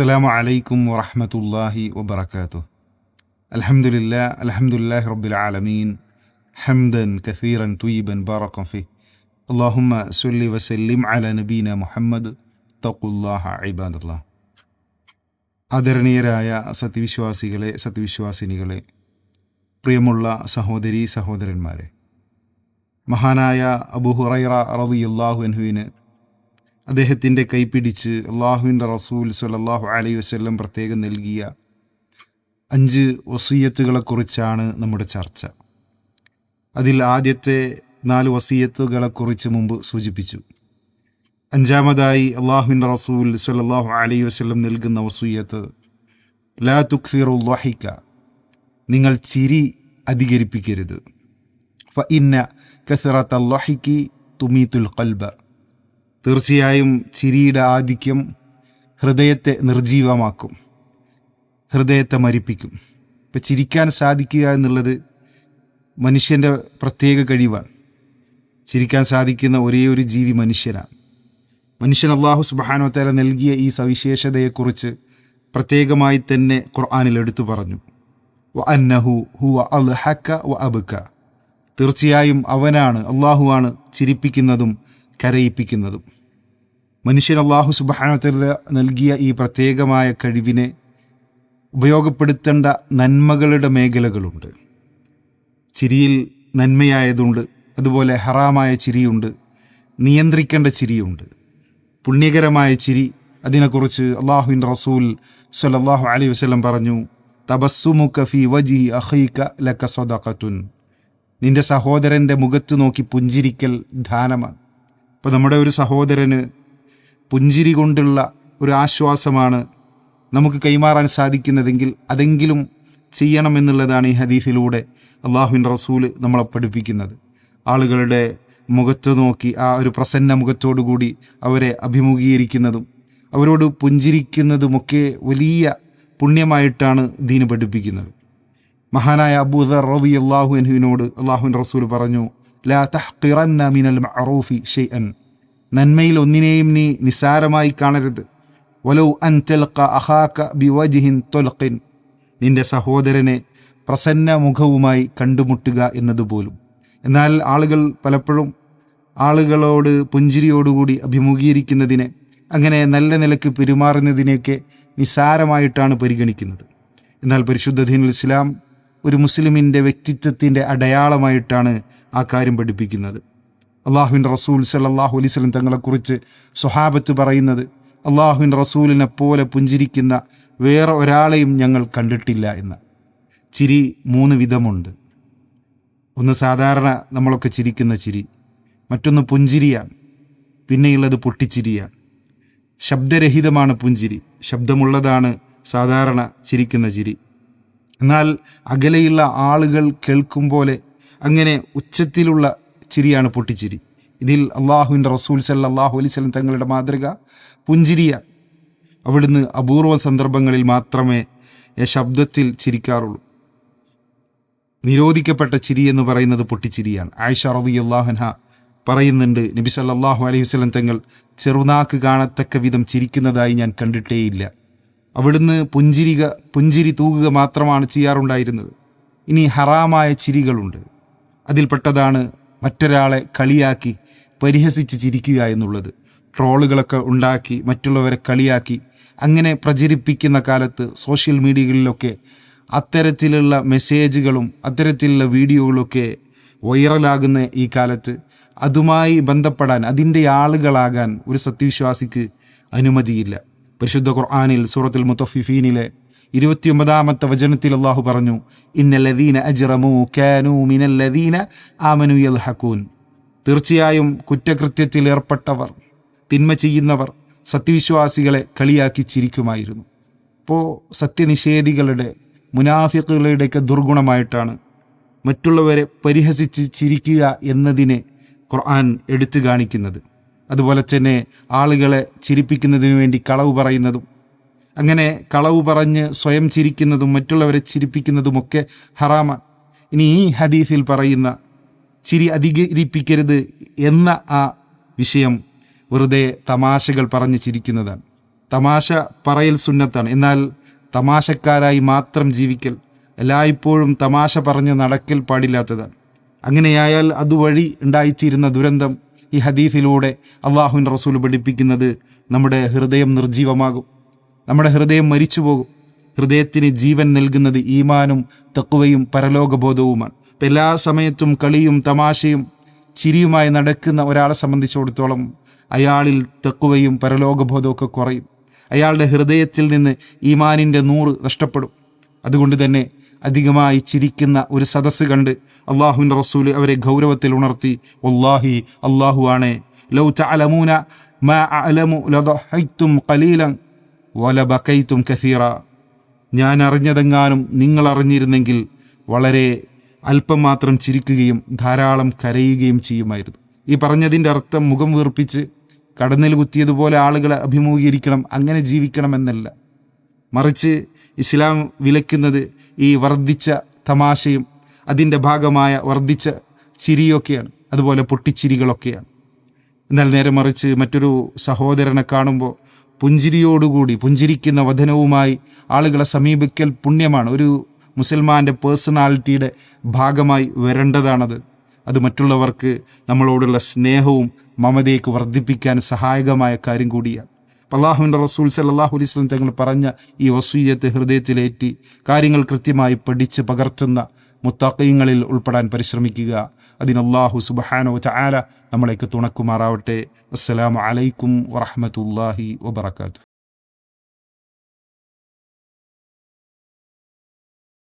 السلام عليكم ورحمة الله وبركاته الحمد لله الحمد لله رب العالمين حمدا كثيرا طيبا باركا فيه اللهم صل وسلم على نبينا محمد اتقوا الله عباد الله ആദരണീയരായ സത്യവിശ്വാസികളെ സത്യവിശ്വാസിനികളെ പ്രിയമുള്ള സഹോദരി സഹോദരന്മാരെ മഹാനായ അബു ഹുറൈറ റളിയല്ലാഹു അൻഹുവിന് അദ്ദേഹത്തിന്റെ കൈപ്പിടിച്ച് അള്ളാഹുവിന്റെ റസൂൽ സലല്ലാഹു അലൈ വസ്ല്ലം പ്രത്യേകം നൽകിയ അഞ്ച് വസീയത്തുകളെക്കുറിച്ചാണ് നമ്മുടെ ചർച്ച. അതിൽ ആദ്യത്തെ നാല് വസീയത്തുകളെക്കുറിച്ച് മുമ്പ് സൂചിപ്പിച്ചു. അഞ്ചാമതായി അള്ളാഹുവിന്റെ റസൂൽ സലല്ലാഹു അലൈ വസല്ലം നൽകുന്ന വസൂയത്ത് ലാ തുക്സിറുല്ലാഹിക്ക നിങ്ങൾ ചിരി അധികരിപ്പിക്കരുത്. ഫ ഇന്ന കസിറത്ത് അള്ളഹിക്ക് തുമീത്തുൽ കൽബ തീർച്ചയായും ചിരിയുടെ ആധിക്യം ഹൃദയത്തെ നിർജീവമാക്കും ഹൃദയത്തെ മരിപ്പിക്കും. ഇപ്പം ചിരിക്കാൻ സാധിക്കുക എന്നുള്ളത് മനുഷ്യന്റെ പ്രത്യേക കഴിവാണ്. ചിരിക്കാൻ സാധിക്കുന്ന ഒരേ ഒരു ജീവി മനുഷ്യനാണ്. മനുഷ്യൻ അള്ളാഹു സുബാനോത്തര നൽകിയ ഈ സവിശേഷതയെക്കുറിച്ച് പ്രത്യേകമായി തന്നെ ഖുർആാനിൽ എടുത്തു പറഞ്ഞു. വ അന്നഹു ഹുവ അൽഹക്ക വ അബുക്ക തീർച്ചയായും അവനാണ് അള്ളാഹുവാണ് ചിരിപ്പിക്കുന്നതും കരയിപ്പിക്കുന്നതും. മനുഷ്യൻ അള്ളാഹു സുബാനത്തിൽ നൽകിയ ഈ പ്രത്യേകമായ കഴിവിനെ ഉപയോഗപ്പെടുത്തേണ്ട നന്മകളുടെ മേഖലകളുണ്ട്. ചിരിയിൽ നന്മയായതുണ്ട് അതുപോലെ ഹറാമായ ചിരിയുണ്ട് നിയന്ത്രിക്കേണ്ട ചിരിയുണ്ട്. പുണ്യകരമായ ചിരി അതിനെക്കുറിച്ച് അള്ളാഹുവിൻ റസൂൽ സലല്ലാഹു അലൈഹി വസ്ലം പറഞ്ഞു തബസ്സുമു കഫി വജി അഹൈക ലക സദഖത്തുൻ. നിന്റെ സഹോദരന്റെ മുഖത്ത് നോക്കി പുഞ്ചിരിക്കൽ ധാനമാണ് അപ്പോൾ നമ്മുടെ ഒരു സഹോദരന് പുഞ്ചിരി കൊണ്ടുള്ള ഒരു ആശ്വാസമാണ് നമുക്ക് കൈമാറാൻ സാധിക്കുന്നതെങ്കിൽ അതെങ്കിലും ചെയ്യണമെന്നുള്ളതാണ് ഈ ഹദീഫിലൂടെ അള്ളാഹുവിൻ റസൂൽ നമ്മളെ പഠിപ്പിക്കുന്നത്. ആളുകളുടെ മുഖത്ത് നോക്കി ആ ഒരു പ്രസന്ന മുഖത്തോടുകൂടി അവരെ അഭിമുഖീകരിക്കുന്നതും അവരോട് പുഞ്ചിരിക്കുന്നതുമൊക്കെ വലിയ പുണ്യമായിട്ടാണ് ദീന് പഠിപ്പിക്കുന്നത്. മഹാനായ അബൂദർ റബി അള്ളാഹു അൻഹുവിനോട് അള്ളാഹുൻ റസൂൽ പറഞ്ഞു ലാ തഹ്ഖിറന്ന മിനൽ മഅറൂഫി ഷെയ്അൻ നന്മയിൽ ഒന്നിനെയും നീ നിസാരമായി കാണരുത്. വലൗ അൻ തെൽക്ക അഹാക്ക ബിവജിഹിൻ തൊൽക്കിൻ നിന്റെ സഹോദരനെ പ്രസന്ന മുഖവുമായി കണ്ടുമുട്ടുക എന്നതുപോലും. എന്നാൽ ആളുകൾ പലപ്പോഴും ആളുകളോട് പുഞ്ചിരിയോടുകൂടി അഭിമുഖീകരിക്കുന്നതിനെ അങ്ങനെ നല്ല നിലയ്ക്ക് പെരുമാറുന്നതിനെയൊക്കെ നിസാരമായിട്ടാണ് പരിഗണിക്കുന്നത്. എന്നാൽ പരിശുദ്ധ ദീനുൽ ഇസ്ലാം ഒരു മുസ്ലിമിന്റെ വ്യക്തിത്വത്തിന്റെ അടയാളമായിട്ടാണ് ആ കാര്യം പഠിപ്പിക്കുന്നത്. അള്ളാഹുവിന്റെ റസൂൽ സല്ലാഹു അലൈഹി സ്വലം തങ്ങളെക്കുറിച്ച് സ്വഹാബത്ത് പറയുന്നത് അള്ളാഹുവിൻ റസൂലിനെ പോലെ പുഞ്ചിരിക്കുന്ന വേറെ ഒരാളെയും ഞങ്ങൾ കണ്ടിട്ടില്ല എന്ന്. ചിരി മൂന്ന് വിധമുണ്ട്. ഒന്ന് സാധാരണ നമ്മളൊക്കെ ചിരിക്കുന്ന ചിരി മറ്റൊന്ന് പുഞ്ചിരിയാണ്. പിന്നെയുള്ളത് പൊട്ടിച്ചിരിയാണ്. ശബ്ദരഹിതമാണ് പുഞ്ചിരി ശബ്ദമുള്ളതാണ് സാധാരണ ചിരിക്കുന്ന ചിരി. എന്നാൽ അകലെയുള്ള ആളുകൾ കേൾക്കും പോലെ അങ്ങനെ ഉച്ചത്തിലുള്ള ചിരിയാണ് പൊട്ടിച്ചിരി. ഇതിൽ അള്ളാഹുവിന്റെ റസൂൽ സല്ല അള്ളാഹു അലിസ്ലം തങ്ങളുടെ മാതൃക പുഞ്ചിരിയ. അവിടുന്ന് അപൂർവ സന്ദർഭങ്ങളിൽ മാത്രമേ ശബ്ദത്തിൽ ചിരിക്കാറുള്ളൂ. നിരോധിക്കപ്പെട്ട ചിരി എന്ന് പറയുന്നത് പൊട്ടിച്ചിരിയാണ്. ആയിഷ റബി അള്ളാഹുൻഹ പറയുന്നുണ്ട് നബി സല്ലാഹു അലൈഹി വസ്ലം തങ്ങൾ ചെറുനാക്ക് കാണത്തക്ക വിധം ചിരിക്കുന്നതായി ഞാൻ കണ്ടിട്ടേയില്ല. അവിടുന്ന് പുഞ്ചിരിക പുഞ്ചിരി തൂകുക മാത്രമാണ് ചെയ്യാറുണ്ടായിരുന്നത്. ഇനി ഹറാമായ ചിരികളുണ്ട്. അതിൽപ്പെട്ടതാണ് മറ്റൊരാളെ കളിയാക്കി പരിഹസിച്ച് ചിരിക്കുക എന്നുള്ളത്. ട്രോളുകളൊക്കെ ഉണ്ടാക്കി മറ്റുള്ളവരെ കളിയാക്കി അങ്ങനെ പ്രചരിപ്പിക്കുന്ന കാലത്ത് സോഷ്യൽ മീഡിയകളിലൊക്കെ അത്തരത്തിലുള്ള മെസ്സേജുകളും അത്തരത്തിലുള്ള വീഡിയോകളൊക്കെ വൈറലാകുന്ന ഈ കാലത്ത് അതുമായി ബന്ധപ്പെടാൻ അതിന്റെ ആളുകളാകാൻ ഒരു സത്യവിശ്വാസിക്ക് അനുമതിയില്ല. പരിശുദ്ധ ഖുർആാനിൽ സൂറത്തുൽ മുത്തഫിഫീനിലെ ഇരുപത്തിയൊമ്പതാമത്തെ വചനത്തിൽ അള്ളാഹു പറഞ്ഞു ഇന്നല്ലദീന അജ്റമു കാനു മിനല്ലദീന ആമനു യൽഹക്കൂൻ തീർച്ചയായും കുറ്റകൃത്യത്തിൽ ഏർപ്പെട്ടവർ തിന്മ ചെയ്യുന്നവർ സത്യവിശ്വാസികളെ കളിയാക്കി ചിരിക്കുമായിരുന്നു. അപ്പോൾ സത്യനിഷേധികളുടെ മുനാഫിക്കുകളുടെയൊക്കെ ദുർഗുണമായിട്ടാണ് മറ്റുള്ളവരെ പരിഹസിച്ച് ചിരിക്കുക എന്നതിനെ ഖുർആൻ എടുത്തു കാണിക്കുന്നത്. അതുപോലെ തന്നെ ആളുകളെ ചിരിപ്പിക്കുന്നതിനു വേണ്ടി കളവ് പറയുന്നതും അങ്ങനെ കളവ് പറഞ്ഞ് സ്വയം ചിരിക്കുന്നതും മറ്റുള്ളവരെ ചിരിപ്പിക്കുന്നതുമൊക്കെ ഹറാമാണ്. ഇനി ഈ ഹദീഫിൽ പറയുന്ന ചിരി അധികരിപ്പിക്കരുത് എന്ന ആ വിഷയം വെറുതെ തമാശകൾ പറഞ്ഞ് ചിരിക്കുന്നതാണ്. തമാശ പറയൽ സുന്നത്താണ്. എന്നാൽ തമാശക്കാരായി മാത്രം ജീവിക്കൽ എല്ലായ്പ്പോഴും തമാശ പറഞ്ഞ് നടക്കൽ പാടില്ലാത്തതാണ്. അങ്ങനെയായാൽ അതുവഴി ഉണ്ടായിത്തീരുന്ന ദുരന്തം ഈ ഹദീഫിലൂടെ അള്ളാഹുൻ റസൂൽ പഠിപ്പിക്കുന്നത് നമ്മുടെ ഹൃദയം നിർജീവമാകും നമ്മുടെ ഹൃദയം മരിച്ചു പോകും ഹൃദയത്തിന് ജീവൻ നൽകുന്നത് ഈമാനും തക്കുവയും പരലോകബോധവുമാണ്. ഇപ്പം എല്ലാ സമയത്തും കളിയും തമാശയും ചിരിയുമായി നടക്കുന്ന ഒരാളെ സംബന്ധിച്ചിടത്തോളം അയാളിൽ തക്കുവയും പരലോകബോധവും ഒക്കെ കുറയും. അയാളുടെ ഹൃദയത്തിൽ നിന്ന് ഈമാനിന്റെ നൂറ് നഷ്ടപ്പെടും. അതുകൊണ്ട് തന്നെ അധികമായി ചിരിക്കുന്ന ഒരു സദസ്സ് കണ്ട് അള്ളാഹുവിന്റെ റസൂൽ അവരെ ഗൗരവത്തിൽ ഉണർത്തി ഒല്ലാഹി അള്ളാഹു ആണ് ലൗ തഅലമൂന മാ അഅലമു ലദഹൈത്തും ഖലീലൻ വലബകൈത്തും കസീറ. ഞാൻ അറിഞ്ഞതെങ്ങാനും നിങ്ങൾ അറിഞ്ഞിരുന്നെങ്കിൽ വളരെ അല്പം മാത്രം ചിരിക്കുകയും ധാരാളം കരയുകയും ചെയ്യുമായിരുന്നു. ഈ പറഞ്ഞതിന്റെ അർത്ഥം മുഖം വീർപ്പിച്ച് കടന്നിൽ കുത്തിയതുപോലെ ആളുകളെ അഭിമുഖീകരിക്കണം അങ്ങനെ ജീവിക്കണം എന്നല്ല. മറിച്ച് ഇസ്ലാം വിലക്കുന്നത് ഈ വർദ്ധിച്ച തമാശയും അതിന്റെ ഭാഗമായ വർദ്ധിച്ച ചിരിയൊക്കെയാണ്. അതുപോലെ പൊട്ടിച്ചിരികളൊക്കെയാണ്. എന്നാൽ നേരെ മറിച്ച് മറ്റൊരു സഹോദരനെ കാണുമ്പോൾ പുഞ്ചിരിയോടുകൂടി പുഞ്ചിരിക്കുന്ന വചനവുമായി ആളുകളെ സമീപിക്കൽ പുണ്യമാണ്. ഒരു മുസൽമാന്റെ പേഴ്സണാലിറ്റിയുടെ ഭാഗമായി വരേണ്ടതാണത്. അത് മറ്റുള്ളവർക്ക് നമ്മളോടുള്ള സ്നേഹവും മമതയ്ക്ക് വർദ്ധിപ്പിക്കാൻ സഹായകമായ കാര്യം കൂടിയാണ്. അള്ളാഹുവിന്റെ റസൂൽ സല്ലാഹു അലൈഹി സ്വലം തങ്ങൾ പറഞ്ഞ ഈ വസൂയത്ത് ഹൃദയത്തിലേറ്റി കാര്യങ്ങൾ കൃത്യമായി പഠിച്ച് പകർത്തുന്ന മുത്തക്കയങ്ങളിൽ ഉൾപ്പെടാൻ പരിശ്രമിക്കുക. അതിന് അള്ളാഹു സുബഹാനോ ചാല നമ്മളേക്ക് തുണക്കുമാറാവട്ടെ അസ്സലാമു അലൈക്കും വറഹമത്തല്ലാഹി വബർക്കാത്തു